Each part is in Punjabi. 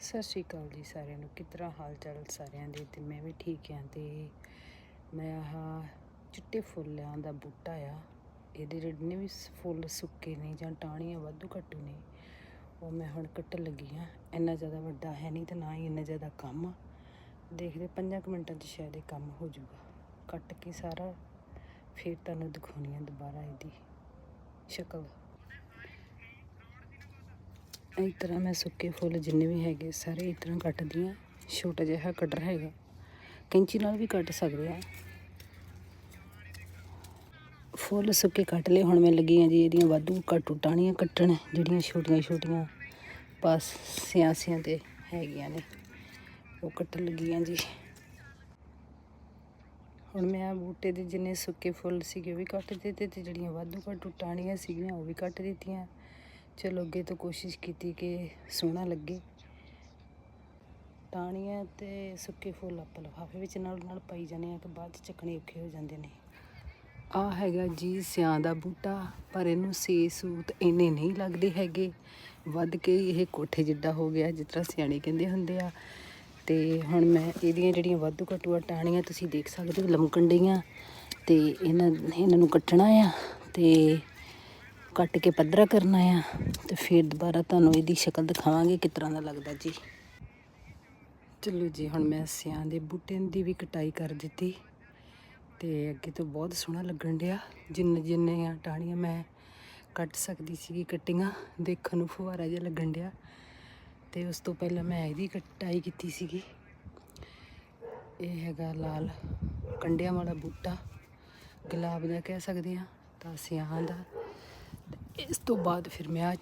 ਸਤਿ ਸ਼੍ਰੀ ਅਕਾਲ ਜੀ ਸਾਰਿਆਂ ਨੂੰ। ਕਿਸ ਤਰ੍ਹਾਂ ਹਾਲ ਚਾਲ ਸਾਰਿਆਂ ਦੇ? ਤੇ ਮੈਂ ਵੀ ਠੀਕ ਹਾਂ ਤੇ ਮੈਂ ਆਹ ਚਿੱਟੇ ਫੁੱਲਾਂ ਦਾ ਬੂਟਾ ਆ। ਇਹਦੇ ਜਿਹੜੇ ਵੀ ਸ- ਫੁੱਲ ਸੁੱਕੇ ਨੇ ਜਾਂ ਟਾਹਣੀਆਂ ਵਾਧੂ ਘੱਟੂ ਨੇ, ਉਹ ਮੈਂ ਹੁਣ ਕੱਟਣ ਲੱਗੀ ਆ ਇੰਨਾ ਜ਼ਿਆਦਾ ਵੱਡਾ ਹੈ ਨਹੀਂ ਤੇ ਨਾ ਹੀ ਇੰਨਾ ਜ਼ਿਆਦਾ ਕੰਮ ਦੇਖਦੇ ਪੰਜਾਂ ਕੁ ਮਿੰਟਾਂ 'ਚ ਸ਼ਾਇਦ ਇਹ ਕੰਮ ਹੋ ਜਾਊਗਾ। ਕੱਟ ਕੇ ਸਾਰਾ ਫਿਰ ਤੁਹਾਨੂੰ ਦਿਖਾਉਣੀ ਆ ਦੁਬਾਰਾ ਇਹਦੀ ਸ਼ਕਲ। ਇਸ ਤਰ੍ਹਾਂ ਮੈਂ ਸੁੱਕੇ ਫੁੱਲ ਜਿੰਨੇ ਵੀ ਹੈਗੇ ਸਾਰੇ ਇਸ ਤਰ੍ਹਾਂ ਕੱਟਦੀ ਹਾਂ। ਛੋਟਾ ਜਿਹਾ ਕਟਰ ਹੈਗਾ। ਕੈਂਚੀ ਨਾਲ ਵੀ ਕੱਟ ਸਕਦੇ ਆ ਫੁੱਲ ਸੁੱਕੇ ਕੱਟ ਲਏ, ਹੁਣ ਮੈਂ ਲੱਗੀ ਹਾਂ ਜੀ ਇਹਦੀਆਂ ਵਾਧੂ ਘੱਟੂ ਟਾਹਣੀਆਂ ਕੱਟਣ, ਜਿਹੜੀਆਂ ਛੋਟੀਆਂ ਛੋਟੀਆਂ ਪਾਸਿਆਂ ਸਿਆਸੀਆਂ ਤੇ ਹੈਗੀਆਂ ਨੇ। ਉਹ ਕੱਟਣ ਲੱਗੀ ਹਾਂ ਜੀ। ਹੁਣ ਮੈਂ ਆ ਬੂਟੇ ਦੇ ਜਿੰਨੇ ਸੁੱਕੇ ਫੁੱਲ ਸੀਗੇ ਉਹ ਵੀ ਕੱਟ ਦਿੱਤੇ ਤੇ ਜਿਹੜੀਆਂ ਵਾਧੂ ਘੱਟੂ ਟਾਹਣੀਆਂ ਸੀਗੀਆਂ ਉਹ ਵੀ ਕੱਟ ਦਿੱਤੀਆਂ। ਚਲੋ ਅੱਗੇ ਤੋਂ ਕੋਸ਼ਿਸ਼ ਕੀਤੀ ਕਿ ਸੋਹਣਾ ਲੱਗੇ। ਟਾਹਣੀਆਂ ਤੇ ਸੁੱਕੇ ਫੁੱਲ ਆਪਾਂ ਲਿਫਾਫੇ ਵਿੱਚ ਨਾਲ ਨਾਲ ਪਾਈ ਜਾਂਦੇ ਆ ਕਿ ਬਾਅਦ ਚ ਚੱਕਣੇ ਔਖੇ ਹੋ ਜਾਂਦੇ ਨੇ। ਆ ਹੈਗਾ ਜੀ ਸਿਆਂ ਦਾ ਬੂਟਾ, ਪਰ ਇਹਨੂੰ ਸੇ ਸੂਤ ਇੰਨੇ ਨਹੀਂ ਲੱਗਦੇ ਹੈਗੇ। ਵੱਧ ਕੇ ਇਹ ਕੋਠੇ ਜਿੱਡਾ ਹੋ ਗਿਆ, ਜਿਸ ਤਰ੍ਹਾਂ ਸਿਆਣੇ ਕਹਿੰਦੇ ਹੁੰਦੇ ਆ। ਤੇ ਹੁਣ ਮੈਂ ਇਹਦੀਆਂ ਜਿਹੜੀਆਂ ਵਾਧੂ ਘਟੂਆ ਟਾਹਣੀਆਂ ਤੁਸੀਂ ਦੇਖ ਸਕਦੇ ਹੋ, ਲਮਕਣ ਡੀਆਂ ਤੇ ਇਹਨਾਂ ਇਹਨਾਂ ਨੂੰ ਕੱਟਣਾ ਆ ਤੇ ਕੱਟ ਕੇ ਪੱਧਰਾ ਕਰਨਾ ਆ ਤੇ ਫਿਰ ਦੁਬਾਰਾ ਤੁਹਾਨੂੰ ਇਹਦੀ ਸ਼ਕਲ ਦਿਖਾਵਾਂਗੇ ਕਿਸ ਤਰ੍ਹਾਂ ਦਾ ਲੱਗਦਾ ਜੀ। ਚਲੋ ਜੀ, ਹੁਣ ਮੈਂ ਸਿਆਂ ਦੇ ਬੂਟੇ ਦੀ ਵੀ ਕਟਾਈ ਕਰ ਦਿੱਤੀ ਤੇ ਅੱਗੇ ਤੋਂ ਬਹੁਤ ਸੋਹਣਾ ਲੱਗਣ ਡਿਆ। ਜਿੰਨੇ ਜਿੰਨੀਆਂ ਟਾਹਣੀਆਂ ਮੈਂ ਕੱਟ ਸਕਦੀ ਸੀਗੀ ਕਟਿੰਗਾਂ, ਦੇਖਣ ਨੂੰ ਫੁਹਾਰਾ ਜਿਹਾ ਲੱਗਣ ਡਿਆ ਤੇ ਉਸ ਤੋਂ ਪਹਿਲਾਂ ਮੈਂ ਇਹਦੀ ਕਟਾਈ ਕੀਤੀ ਸੀਗੀ। ਇਹ ਹੈਗਾ ਲਾਲ ਕੰਡਿਆਂ ਵਾਲਾ ਬੂਟਾ, ਗੁਲਾਬ ਦਾ ਕਹਿ ਸਕਦੇ ਆ ਤਾਂ ਸਿਆਂ ਦਾ। ਇਸ ਤੋਂ ਬਾਅਦ ਫਿਰ ਮੈਂ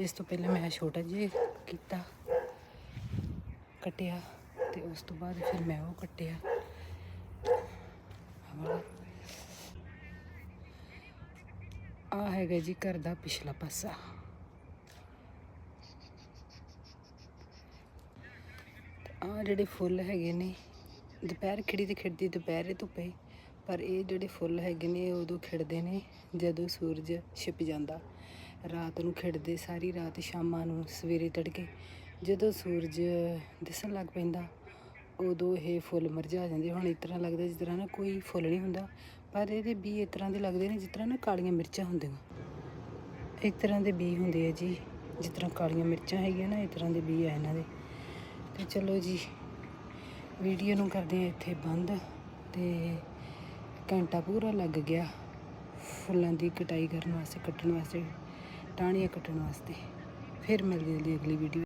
ਇਸ ਤੋਂ ਪਹਿਲਾਂ ਮੈਂ ਛੋਟਾ ਜਿਹਾ ਕੀਤਾ ਕਟਿਆ ਤੇ ਉਸ ਤੋਂ ਬਾਅਦ ਫਿਰ ਮੈਂ ਉਹ ਕੱਟਿਆ। ਆ ਹੈਗਾ ਜੀ ਘਰ ਦਾ ਪਿਛਲਾ ਪਾਸਾ। ਆ ਜਿਹੜੇ ਫੁੱਲ ਹੈਗੇ ਨੇ, ਦੁਪਹਿਰ ਖਿੜੀ ਤੇ ਖਿੜਦੀ, ਦੁਪਹਿਰੇ ਧੁੱਪੇ। ਪਰ ਇਹ ਜਿਹੜੇ ਫੁੱਲ ਹੈਗੇ ਨੇ, ਇਹ ਉਦੋਂ ਖਿੜਦੇ ਨੇ ਜਦੋਂ ਸੂਰਜ ਛਿਪ ਜਾਂਦਾ। ਰਾਤ ਨੂੰ ਖਿੜਦੇ, ਸਾਰੀ ਰਾਤ ਸ਼ਾਮਾਂ ਨੂੰ ਸਵੇਰੇ ਤੜਕੇ ਜਦੋਂ ਸੂਰਜ ਦਿਸਣ ਲੱਗ ਪੈਂਦਾ, ਉਦੋਂ ਇਹ ਫੁੱਲ ਮਰਝਾ ਜਾਂਦੇ। ਹੁਣ ਇਸ ਤਰ੍ਹਾਂ ਲੱਗਦਾ ਜਿਸ ਤਰ੍ਹਾਂ ਨਾ ਕੋਈ ਫੁੱਲ ਨਹੀਂ ਹੁੰਦਾ, ਪਰ ਇਹਦੇ ਬੀ ਇਸ ਤਰ੍ਹਾਂ ਦੇ ਲੱਗਦੇ ਨੇ ਜਿਸ ਤਰ੍ਹਾਂ ਨਾ ਕਾਲੀਆਂ ਮਿਰਚਾਂ ਹੁੰਦੀਆਂ। ਇੱਕ ਤਰ੍ਹਾਂ ਦੇ ਬੀ ਹੁੰਦੇ ਆ ਜੀ, ਜਿਸ ਤਰ੍ਹਾਂ ਕਾਲੀਆਂ ਮਿਰਚਾਂ ਹੈਗੀਆਂ ਨਾ, ਇਸ ਤਰ੍ਹਾਂ ਦੇ ਬੀ ਆ ਇਹਨਾਂ ਦੇ। ਤੇ ਚਲੋ ਜੀ, ਵੀਡੀਓ ਨੂੰ ਕਰਦੇ ਆ ਇੱਥੇ ਬੰਦ ਤੇ ਘੰਟਾ ਪੂਰਾ ਲੱਗ ਗਿਆ ਫੁੱਲਾਂ ਦੀ ਕਟਾਈ ਕਰਨ ਵਾਸਤੇ, ਕੱਟਣ ਵਾਸਤੇ, ਟਾਹਣੀਆਂ ਕੱਟਣ ਵਾਸਤੇ। ਫਿਰ ਮਿਲਦੇ ਹਾਂ ਅਗਲੀ ਵੀਡੀਓ